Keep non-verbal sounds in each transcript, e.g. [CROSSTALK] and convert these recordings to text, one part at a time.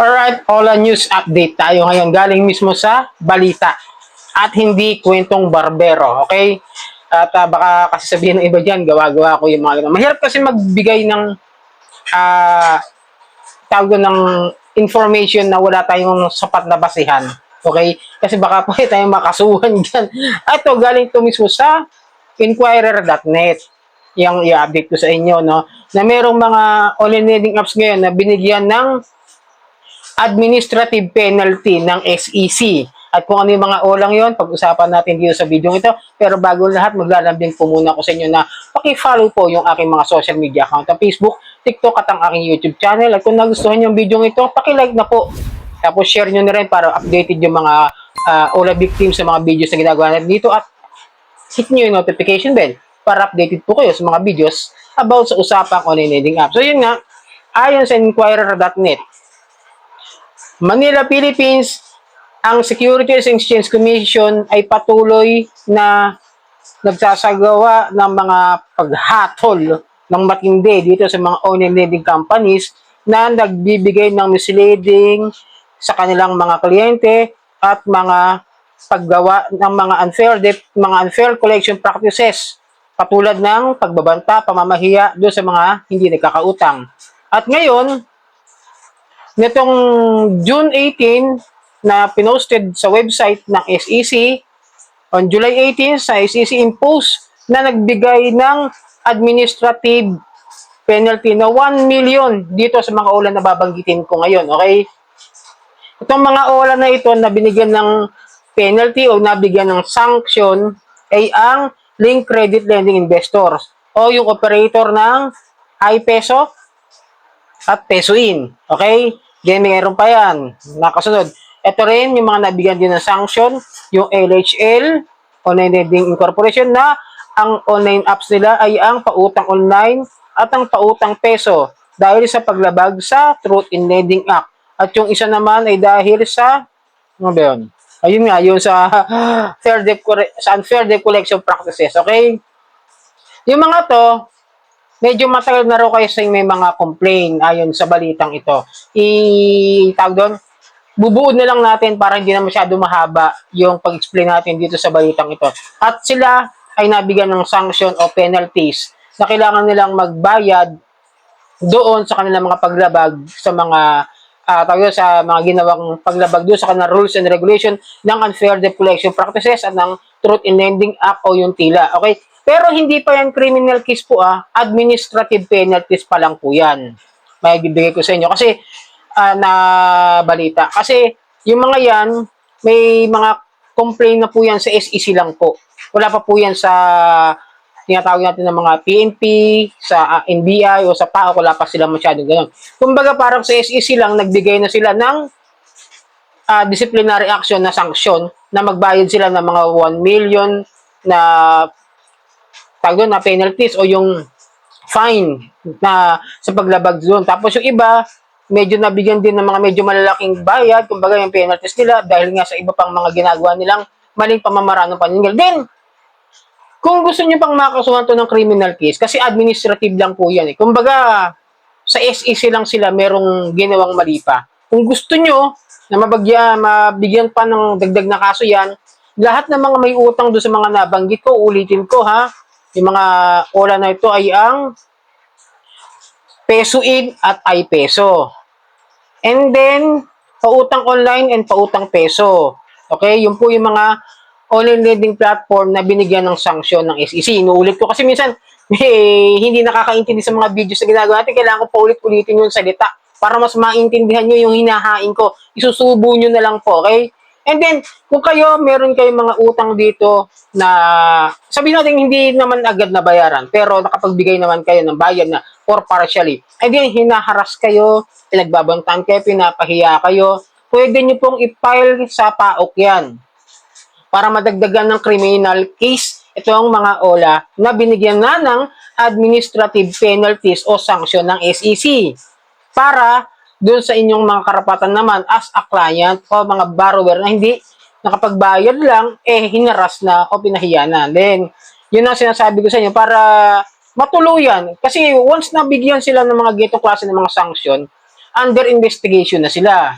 Alright, Ola News Update tayo ngayon. Galing mismo sa balita at hindi kwentong barbero, okay? At ah, baka kasi sabihin ng iba dyan, gawa-gawa ko yung mga ganun. Mahirap kasi magbigay ng ah tawag ng information na wala tayong sapat na basihan. Okay? Kasi baka [LAUGHS] po tayong makasuhan dyan. Ito, galing to mismo sa inquirer.net. Yung i-update ko sa inyo, no? Na merong mga online lending apps ngayon na binigyan ng administrative penalty ng SEC. At kung ano yung mga olang yon, pag-usapan natin dito sa video ito. Pero bago lahat, maglalambing po muna ako sa inyo na paki-follow po yung aking mga social media account sa Facebook, TikTok at ang aking YouTube channel. At kung nagustuhan yung video ito, paki-like na po. Tapos share nyo na rin para updated yung mga uh, Ola victims sa mga videos na ginagawa natin dito. At hit nyo yung notification bell para updated po kayo sa mga videos about sa usapang online lending app. So yun nga, ayon sa Inquirer.net, Manila, Philippines, ang Securities Exchange Commission ay patuloy na nagsasagawa ng mga paghatol ng matindi dito sa mga online lending companies na nagbibigay ng misleading sa kanilang mga kliyente at mga paggawa ng mga unfair debt, mga unfair collection practices katulad ng pagbabanta, pamamahiya doon sa mga hindi nagkakautang. At ngayon, nitong June 18 na pinosted sa website ng SEC on July 18 sa SEC impose na nagbigay ng administrative penalty na 1 million dito sa mga ulan na babanggitin ko ngayon. Okay? Itong mga ulan na ito na binigyan ng penalty o nabigyan ng sanction ay ang link credit lending investors o yung operator ng high peso at peso in. Okay? Then mayroon pa yan. Nakasunod. Ito rin yung mga nabigyan din ng sanction, yung LHL, Online Lending Incorporation na ang online apps nila ay ang pautang online at ang pautang peso dahil sa paglabag sa Truth in Lending Act. At yung isa naman ay dahil sa ano ba yun? Ayun nga, yung sa [GASPS] fair debt, sa unfair debt collection practices. Okay? Yung mga to, medyo matagal na raw kayo sa may mga complain ayon sa balitang ito. I tawag doon, bubuod na lang natin para hindi na masyado mahaba yung pag-explain natin dito sa balitang ito. At sila ay nabigyan ng sanction o penalties na kailangan nilang magbayad doon sa kanilang mga paglabag sa mga uh, tawag yun, sa mga ginawang paglabag doon sa kanilang rules and regulation ng unfair debt collection practices at ng Truth in Lending Act o yung TILA. Okay? Pero hindi pa yan criminal case po ah, administrative penalties pa lang po yan. May bibigay ko sa inyo kasi ah, na balita. Kasi yung mga yan, may mga complaint na po yan sa SEC lang po. Wala pa po yan sa tinatawag natin ng mga PNP, sa ah, NBI o sa PAO, wala pa sila masyadong ganun. Kumbaga parang sa SEC lang, nagbigay na sila ng ah, disciplinary action na sanction na magbayad sila ng mga 1 million na tawag doon na penalties o yung fine na sa paglabag doon. Tapos yung iba, medyo nabigyan din ng mga medyo malalaking bayad, kumbaga yung penalties nila dahil nga sa iba pang mga ginagawa nilang maling pamamaraan ng paningil. Then, kung gusto niyo pang makasuhan to ng criminal case, kasi administrative lang po yan eh. Kumbaga, sa SEC lang sila merong ginawang mali pa. Kung gusto nyo na mabagya, mabigyan pa ng dagdag na kaso yan, lahat ng mga may utang doon sa mga nabanggit ko, ulitin ko ha, yung mga ola na ito ay ang peso in at ay peso. And then, pautang online and pautang peso. Okay, yun po yung mga online lending platform na binigyan ng sanction ng SEC. Inuulit ko kasi minsan [LAUGHS] eh, hindi nakakaintindi sa mga videos na ginagawa natin. Kailangan ko paulit-ulitin yung salita para mas maintindihan nyo yung hinahain ko. Isusubo nyo na lang po, okay? And then, kung kayo, meron kayong mga utang dito na sabihin natin hindi naman agad na bayaran, pero nakapagbigay naman kayo ng bayad na or partially. And then, hinaharas kayo, pinagbabantaan kayo, pinapahiya kayo, pwede nyo pong i-file sa PAOK yan para madagdagan ng criminal case itong mga OLA na binigyan na ng administrative penalties o sanction ng SEC para doon sa inyong mga karapatan naman as a client o mga borrower na hindi nakapagbayad lang, eh hinaras na o pinahiya na. Then, yun ang sinasabi ko sa inyo para matuluyan. Kasi once nabigyan sila ng mga gito klase ng mga sanction, under investigation na sila.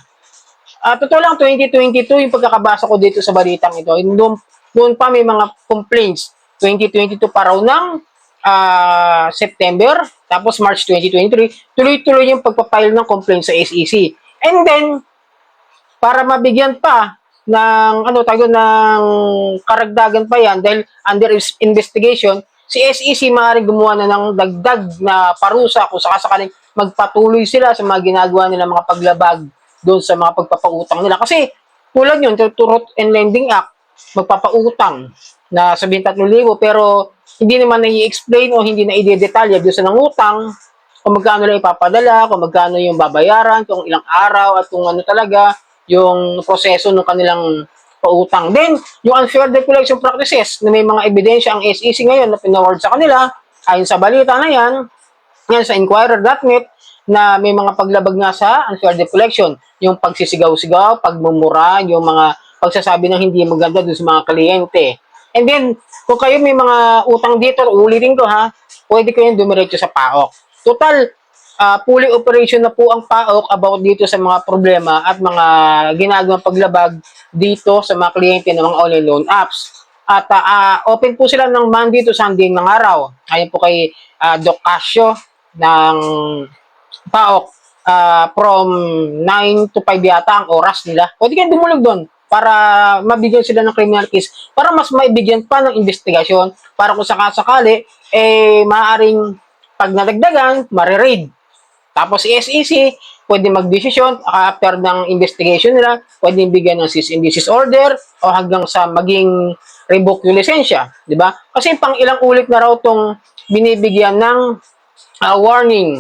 Ah, totoo lang, 2022, yung pagkakabasa ko dito sa balitang ito, noon, noon pa may mga complaints. 2022 pa raw ng ah, September, tapos March 2023, tuloy-tuloy yung pagpapile ng complaint sa SEC. And then, para mabigyan pa ng ano tayo ng karagdagan pa yan dahil under investigation si SEC maaaring gumawa na ng dagdag na parusa kung sakasakaling magpatuloy sila sa mga ginagawa nila mga paglabag doon sa mga pagpapautang nila kasi tulad yun Truth and Lending Act magpapautang na sabihin 3,000 pero hindi naman na-i-explain o hindi na i-detalya doon sa nangutang kung magkano lang ipapadala, kung magkano yung babayaran, kung ilang araw at kung ano talaga yung proseso ng kanilang pautang. Then, yung unfair debt collection practices na may mga ebidensya ang SEC ngayon na pinaward sa kanila, ayon sa balita na yan, yan sa Inquirer.net, na may mga paglabag nga sa unfair debt collection. Yung pagsisigaw-sigaw, pagmumura, yung mga pagsasabi ng hindi maganda dun sa mga kliyente. And then, kung kayo may mga utang dito, ulitin ko ha, pwede kayong dumiretso sa PAOK. Total, ah, fully operation na po ang PAOK about dito sa mga problema at mga ginagawang paglabag dito sa mga kliyente ng mga online loan apps. At ah, ah, open po sila ng Monday to Sunday ng araw. Ayon po kay ah, Doc Casio ng PAOK ah, from 9 to 5 yata ang oras nila. Pwede kayong dumulog doon para mabigyan sila ng criminal case para mas maibigyan pa ng investigasyon para kung sakasakali eh maaaring pag nadagdagan, marirade. Tapos si SEC, pwede magdesisyon after ng investigation nila, pwede bigyan ng cease and desist order o hanggang sa maging revoke yung lisensya, di ba? Kasi pang ilang ulit na raw tong binibigyan ng ah, warning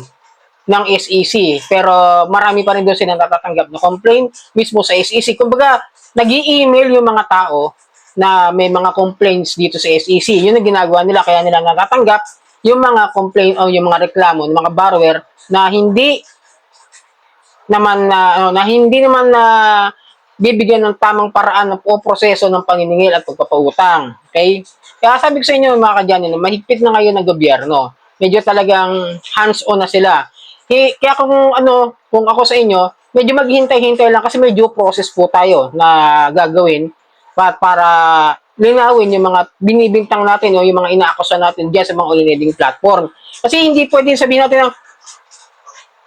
ng SEC. Pero marami pa rin doon silang natatanggap na complaint mismo sa SEC. Kumbaga, nag email yung mga tao na may mga complaints dito sa SEC. Yun ang ginagawa nila, kaya nila natatanggap yung mga complaint o yung mga reklamo ng mga borrower na hindi naman na ano, na hindi naman na bibigyan ng tamang paraan ng o proseso ng paniningil at pagpapautang. Okay? Kaya sabi ko sa inyo mga kadyanin, mahigpit na ngayon ng gobyerno. Medyo talagang hands-on na sila. Kaya, kung ano, kung ako sa inyo, medyo maghintay-hintay lang kasi may due process po tayo na gagawin para, para linawin yung mga binibintang natin o yung mga inaakusa natin diyan sa mga online platform. Kasi hindi pwedeng sabihin natin na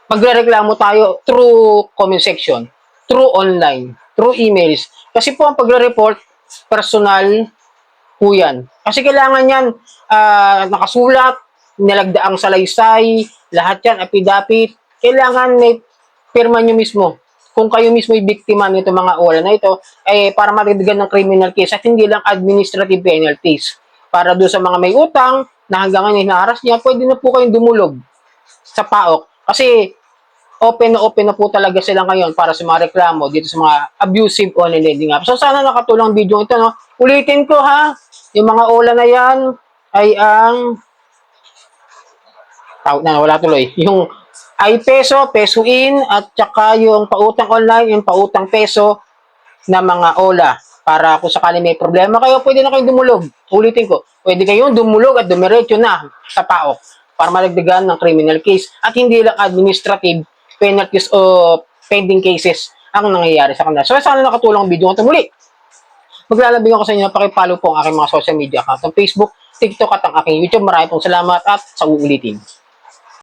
magrereklamo tayo through comment section, through online, through emails. Kasi po ang pagre-report, personal po yan. Kasi kailangan yan ah, nakasulat, nilagdaang salaysay, lahat yan, apidapit. Kailangan may pirma nyo mismo. Kung kayo mismo ay biktima nito mga ola na ito, eh, para matigdigan ng criminal case at hindi lang administrative penalties. Para doon sa mga may utang na hanggang ngayon hinaharas niya, pwede na po kayong dumulog sa PAOK. Kasi open na open na po talaga sila ngayon para sa mga reklamo dito sa mga abusive online lending apps. So sana nakatulong video ito. No? Ulitin ko ha, yung mga ola na yan ay ang tawag na wala tuloy. Yung ay peso, peso in, at saka yung pautang online, yung pautang peso na mga ola. Para kung sakali may problema kayo, pwede na kayong dumulog. Ulitin ko, pwede kayong dumulog at dumiretso na sa PAOK para malagdagan ng criminal case at hindi lang administrative penalties o pending cases ang nangyayari sa kanila. So, sana nakatulong ang video ito muli. Maglalabing ako sa inyo, pakipollow po ang aking mga social media account ng Facebook, TikTok at ang aking YouTube. Maraming pong salamat at sa uulitin.